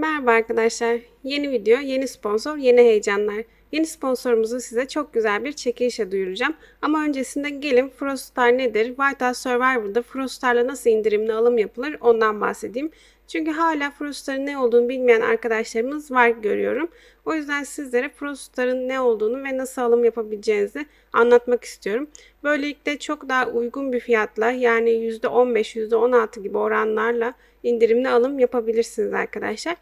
Merhaba arkadaşlar. Yeni video, yeni sponsor, yeni heyecanlar. Yeni sponsorumuzu size çok güzel bir çekilişe duyuracağım. Ama öncesinde gelin Frostar nedir? White House Survivor'da Frostar'la nasıl indirimli alım yapılır ondan bahsedeyim. Çünkü hala Frostar'ın ne olduğunu bilmeyen arkadaşlarımız var görüyorum. O yüzden sizlere Frostar'ın ne olduğunu ve nasıl alım yapabileceğinizi anlatmak istiyorum. Böylelikle çok daha uygun bir fiyatla yani %15, %16 gibi oranlarla indirimli alım yapabilirsiniz arkadaşlar.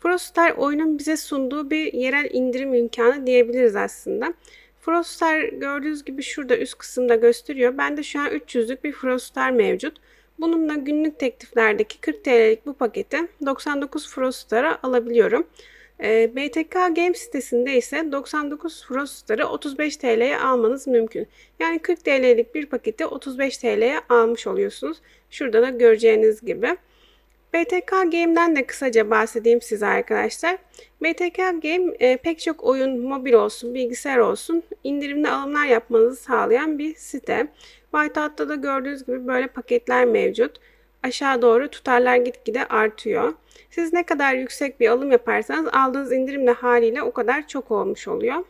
Frostar oyunun bize sunduğu bir yerel indirim imkanı diyebiliriz aslında. Frostar gördüğünüz gibi şurada üst kısımda gösteriyor. Bende şu an 300'lük bir Frostar mevcut. Bununla günlük tekliflerdeki 40 TL'lik bu paketi 99 Frostar'a alabiliyorum. E, BTK Game sitesinde ise 99 Frostar'ı 35 TL'ye almanız mümkün. Yani 40 TL'lik bir paketi 35 TL'ye almış oluyorsunuz. Şurada da göreceğiniz gibi. BTK Game'den de kısaca bahsedeyim size arkadaşlar. BTK Game e, pek çok oyun mobil olsun, bilgisayar olsun indirimli alımlar yapmanızı sağlayan bir site. Whiteout'ta da gördüğünüz gibi böyle paketler mevcut. Aşağı doğru tutarlar gitgide artıyor. Siz ne kadar yüksek bir alım yaparsanız aldığınız indirimle haliyle o kadar çok olmuş oluyor.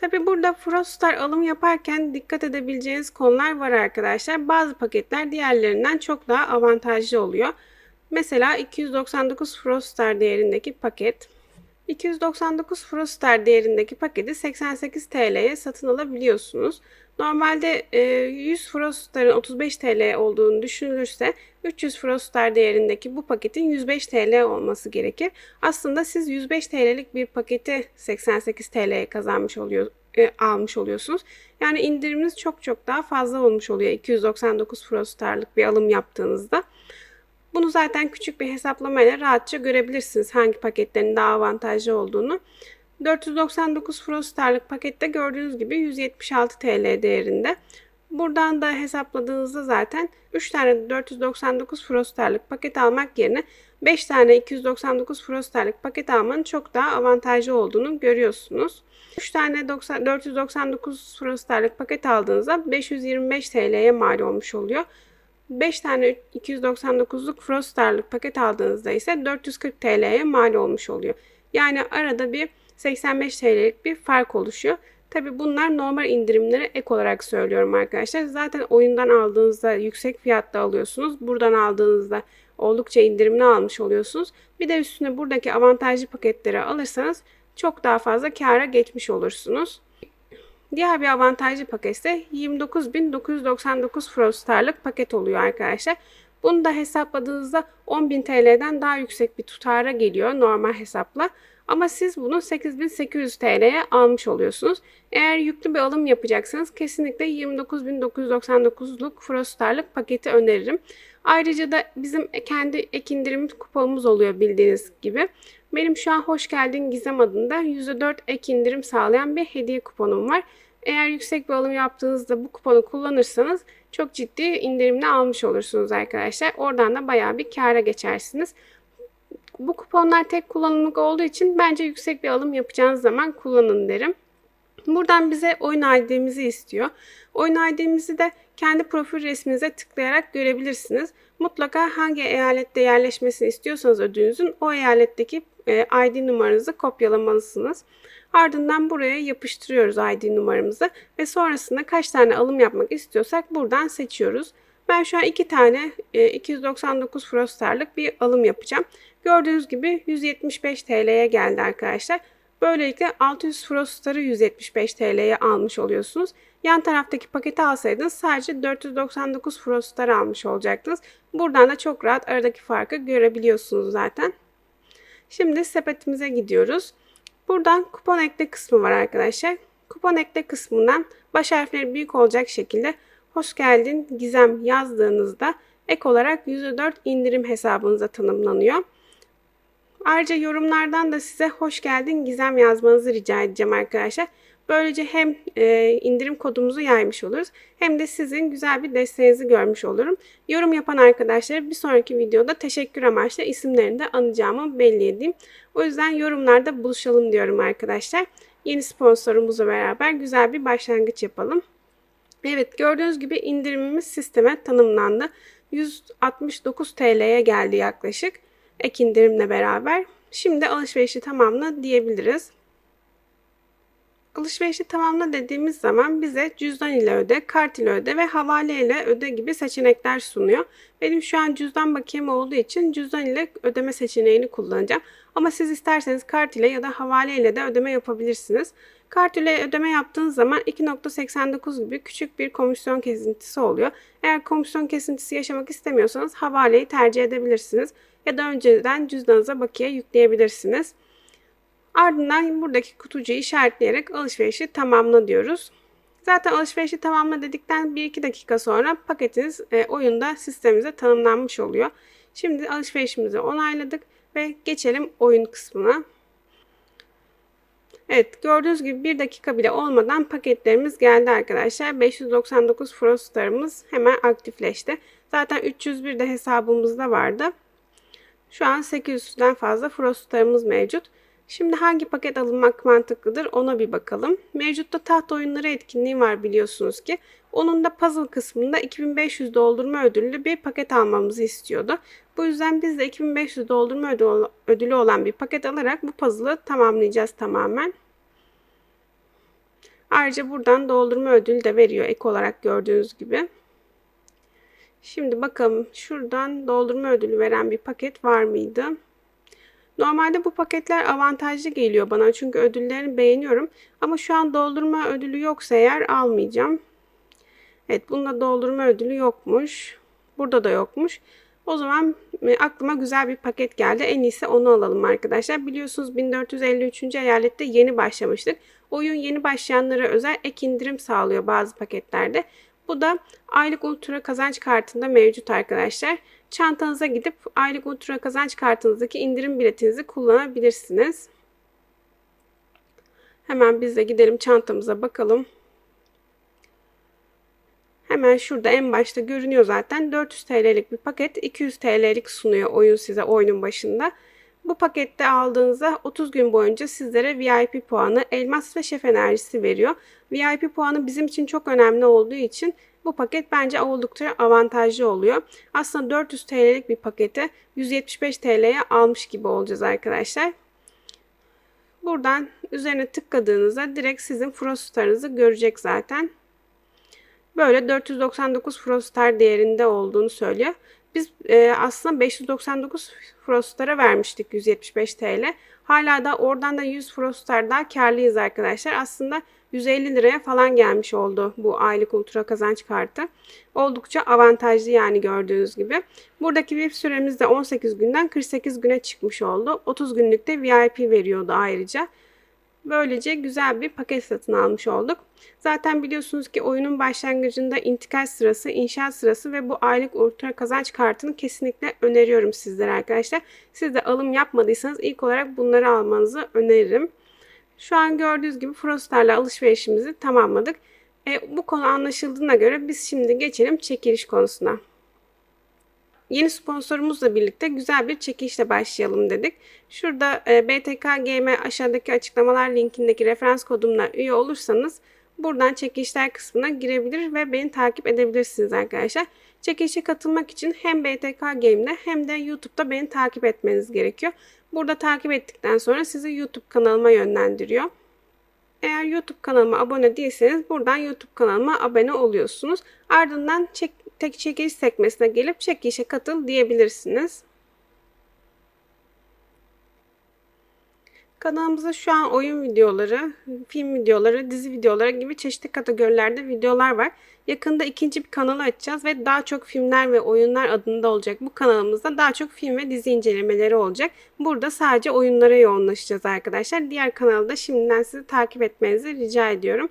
Tabi burada Frostar alım yaparken dikkat edebileceğiniz konular var arkadaşlar. Bazı paketler diğerlerinden çok daha avantajlı oluyor. Mesela 299 Frostar değerindeki paket 299 Frostar değerindeki paketi 88 TL'ye satın alabiliyorsunuz. Normalde 100 e, Frostar'ın 35 TL olduğunu düşünülürse 300 Frostar değerindeki bu paketin 105 TL olması gerekir. Aslında siz 105 TL'lik bir paketi 88 TL'ye kazanmış oluyor, e, almış oluyorsunuz. Yani indiriminiz çok çok daha fazla olmuş oluyor 299 Frostar'lık bir alım yaptığınızda. Bunu zaten küçük bir hesaplamayla rahatça görebilirsiniz hangi paketlerin daha avantajlı olduğunu. 499 Frostar'lık pakette gördüğünüz gibi 176 TL değerinde. Buradan da hesapladığınızda zaten 3 tane 499 Frostar'lık paket almak yerine 5 tane 299 Frostar'lık paket almanın çok daha avantajlı olduğunu görüyorsunuz. 3 tane 90, 499 Frostar'lık paket aldığınızda 525 TL'ye mal olmuş oluyor. 5 tane 299'luk Frostar'lık paket aldığınızda ise 440 TL'ye mal olmuş oluyor. Yani arada bir 85 TL'lik bir fark oluşuyor. Tabi bunlar normal indirimlere ek olarak söylüyorum arkadaşlar. Zaten oyundan aldığınızda yüksek fiyatta alıyorsunuz. Buradan aldığınızda oldukça indirimli almış oluyorsunuz. Bir de üstüne buradaki avantajlı paketleri alırsanız çok daha fazla kâra geçmiş olursunuz. Diğer bir avantajlı paket ise 29.999 Frostar'lık paket oluyor arkadaşlar. Bunu da hesapladığınızda 10.000 TL'den daha yüksek bir tutara geliyor normal hesapla. Ama siz bunu 8800 TL'ye almış oluyorsunuz. Eğer yüklü bir alım yapacaksanız kesinlikle 29.999'luk Frostar'lık paketi öneririm. Ayrıca da bizim kendi ek indirim kuponumuz oluyor bildiğiniz gibi. Benim şu an Hoş Geldin Gizem adında %4 ek indirim sağlayan bir hediye kuponum var. Eğer yüksek bir alım yaptığınızda bu kuponu kullanırsanız çok ciddi indirimle almış olursunuz arkadaşlar. Oradan da bayağı bir kâra geçersiniz. Bu kuponlar tek kullanımlık olduğu için bence yüksek bir alım yapacağınız zaman kullanın derim. Buradan bize oyun ID'mizi istiyor. Oyun ID'mizi de kendi profil resminize tıklayarak görebilirsiniz. Mutlaka hangi eyalette yerleşmesini istiyorsanız ödüğünüzün o eyaletteki e, ID numaranızı kopyalamalısınız. Ardından buraya yapıştırıyoruz ID numaramızı ve sonrasında kaç tane alım yapmak istiyorsak buradan seçiyoruz. Ben şu an iki tane 299 e, Frostar'lık bir alım yapacağım. Gördüğünüz gibi 175 TL'ye geldi arkadaşlar. Böylelikle 600 Frostar'ı 175 TL'ye almış oluyorsunuz. Yan taraftaki paketi alsaydınız sadece 499 Frostar almış olacaktınız. Buradan da çok rahat aradaki farkı görebiliyorsunuz zaten. Şimdi sepetimize gidiyoruz. Buradan kupon ekle kısmı var arkadaşlar. Kupon ekle kısmından baş harfleri büyük olacak şekilde hoş geldin Gizem yazdığınızda ek olarak %4 indirim hesabınıza tanımlanıyor. Ayrıca yorumlardan da size hoş geldin Gizem yazmanızı rica edeceğim arkadaşlar. Böylece hem e, indirim kodumuzu yaymış oluruz hem de sizin güzel bir desteğinizi görmüş olurum. Yorum yapan arkadaşlara bir sonraki videoda teşekkür amaçlı isimlerini de anacağımı belli edeyim. O yüzden yorumlarda buluşalım diyorum arkadaşlar. Yeni sponsorumuzla beraber güzel bir başlangıç yapalım. Evet gördüğünüz gibi indirimimiz sisteme tanımlandı. 169 TL'ye geldi yaklaşık. Ek indirimle beraber. Şimdi alışverişi tamamla diyebiliriz. Alışverişi tamamla dediğimiz zaman bize cüzdan ile öde, kart ile öde ve havale ile öde gibi seçenekler sunuyor. Benim şu an cüzdan bakiyem olduğu için cüzdan ile ödeme seçeneğini kullanacağım. Ama siz isterseniz kart ile ya da havale ile de ödeme yapabilirsiniz. Kart ile ödeme yaptığınız zaman 2.89 gibi küçük bir komisyon kesintisi oluyor. Eğer komisyon kesintisi yaşamak istemiyorsanız havaleyi tercih edebilirsiniz. Ya da önceden cüzdanınıza bakiye yükleyebilirsiniz. Ardından buradaki kutucuğu işaretleyerek alışverişi tamamla diyoruz. Zaten alışverişi tamamla dedikten 1-2 dakika sonra paketiniz e, oyunda sistemimize tanımlanmış oluyor. Şimdi alışverişimizi onayladık ve geçelim oyun kısmına. Evet gördüğünüz gibi 1 dakika bile olmadan paketlerimiz geldi arkadaşlar. 599 Frostar'ımız hemen aktifleşti. Zaten 301 de hesabımızda vardı. Şu an 800'den fazla Frostar'ımız mevcut. Şimdi hangi paket alınmak mantıklıdır ona bir bakalım. Mevcutta taht oyunları etkinliği var biliyorsunuz ki. Onun da puzzle kısmında 2500 doldurma ödüllü bir paket almamızı istiyordu. Bu yüzden biz de 2500 doldurma ödülü olan bir paket alarak bu puzzle'ı tamamlayacağız tamamen. Ayrıca buradan doldurma ödülü de veriyor ek olarak gördüğünüz gibi. Şimdi bakalım şuradan doldurma ödülü veren bir paket var mıydı? Normalde bu paketler avantajlı geliyor bana çünkü ödüllerini beğeniyorum. Ama şu an doldurma ödülü yoksa eğer almayacağım. Evet bunda doldurma ödülü yokmuş. Burada da yokmuş. O zaman e, aklıma güzel bir paket geldi. En iyisi onu alalım arkadaşlar. Biliyorsunuz 1453. eyalette yeni başlamıştık. Oyun yeni başlayanlara özel ek indirim sağlıyor bazı paketlerde. Bu da aylık ultra kazanç kartında mevcut arkadaşlar. Çantanıza gidip aylık ultra kazanç kartınızdaki indirim biletinizi kullanabilirsiniz. Hemen biz de gidelim çantamıza bakalım. Hemen şurada en başta görünüyor zaten 400 TL'lik bir paket 200 TL'lik sunuyor oyun size oyunun başında. Bu pakette aldığınızda 30 gün boyunca sizlere VIP puanı, elmas ve şef enerjisi veriyor. VIP puanı bizim için çok önemli olduğu için bu paket bence oldukça avantajlı oluyor. Aslında 400 TL'lik bir paketi 175 TL'ye almış gibi olacağız arkadaşlar. Buradan üzerine tıkladığınızda direkt sizin Frostar'ınızı görecek zaten. Böyle 499 Frostar değerinde olduğunu söylüyor. Biz e, aslında 599 Frostar'a vermiştik 175 TL. Hala da oradan da 100 Frostar daha karlıyız arkadaşlar. Aslında 150 liraya falan gelmiş oldu bu aylık ultra kazanç kartı. Oldukça avantajlı yani gördüğünüz gibi. Buradaki VIP süremiz de 18 günden 48 güne çıkmış oldu. 30 günlükte VIP veriyordu ayrıca. Böylece güzel bir paket satın almış olduk. Zaten biliyorsunuz ki oyunun başlangıcında intikal sırası, inşaat sırası ve bu aylık ultra kazanç kartını kesinlikle öneriyorum sizlere arkadaşlar. Siz de alım yapmadıysanız ilk olarak bunları almanızı öneririm. Şu an gördüğünüz gibi Frostar'la alışverişimizi tamamladık. E, bu konu anlaşıldığına göre biz şimdi geçelim çekiliş konusuna. Yeni sponsorumuzla birlikte güzel bir çekilişle başlayalım dedik. Şurada e, BTK Game aşağıdaki açıklamalar linkindeki referans kodumla üye olursanız buradan çekilişler kısmına girebilir ve beni takip edebilirsiniz arkadaşlar. Çekilişe katılmak için hem BTK Game'de hem de YouTube'da beni takip etmeniz gerekiyor. Burada takip ettikten sonra sizi YouTube kanalıma yönlendiriyor. Eğer YouTube kanalıma abone değilseniz buradan YouTube kanalıma abone oluyorsunuz. Ardından çek, tek çekiliş sekmesine gelip çekilişe katıl diyebilirsiniz. Kanalımızda şu an oyun videoları, film videoları, dizi videoları gibi çeşitli kategorilerde videolar var. Yakında ikinci bir kanal açacağız ve daha çok filmler ve oyunlar adında olacak. Bu kanalımızda daha çok film ve dizi incelemeleri olacak. Burada sadece oyunlara yoğunlaşacağız arkadaşlar. Diğer kanalda şimdiden sizi takip etmenizi rica ediyorum.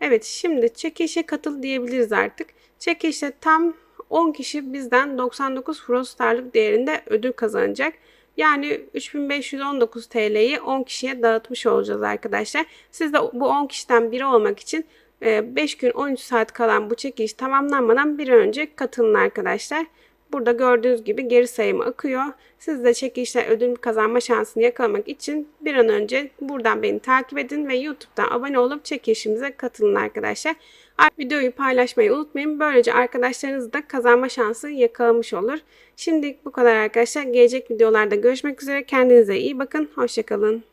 Evet şimdi çekilişe katıl diyebiliriz artık. Çekilişte tam 10 kişi bizden 99 Frostar'lık değerinde ödül kazanacak. Yani 3519 TL'yi 10 kişiye dağıtmış olacağız arkadaşlar. Siz de bu 10 kişiden biri olmak için 5 e, gün 13 saat kalan bu çekiliş tamamlanmadan bir önce katılın arkadaşlar. Burada gördüğünüz gibi geri sayımı akıyor. Siz de çekilişler ödül kazanma şansını yakalamak için bir an önce buradan beni takip edin ve YouTube'dan abone olup çekilişimize katılın arkadaşlar. Videoyu paylaşmayı unutmayın. Böylece arkadaşlarınız da kazanma şansı yakalamış olur. Şimdilik bu kadar arkadaşlar. Gelecek videolarda görüşmek üzere. Kendinize iyi bakın. Hoşçakalın.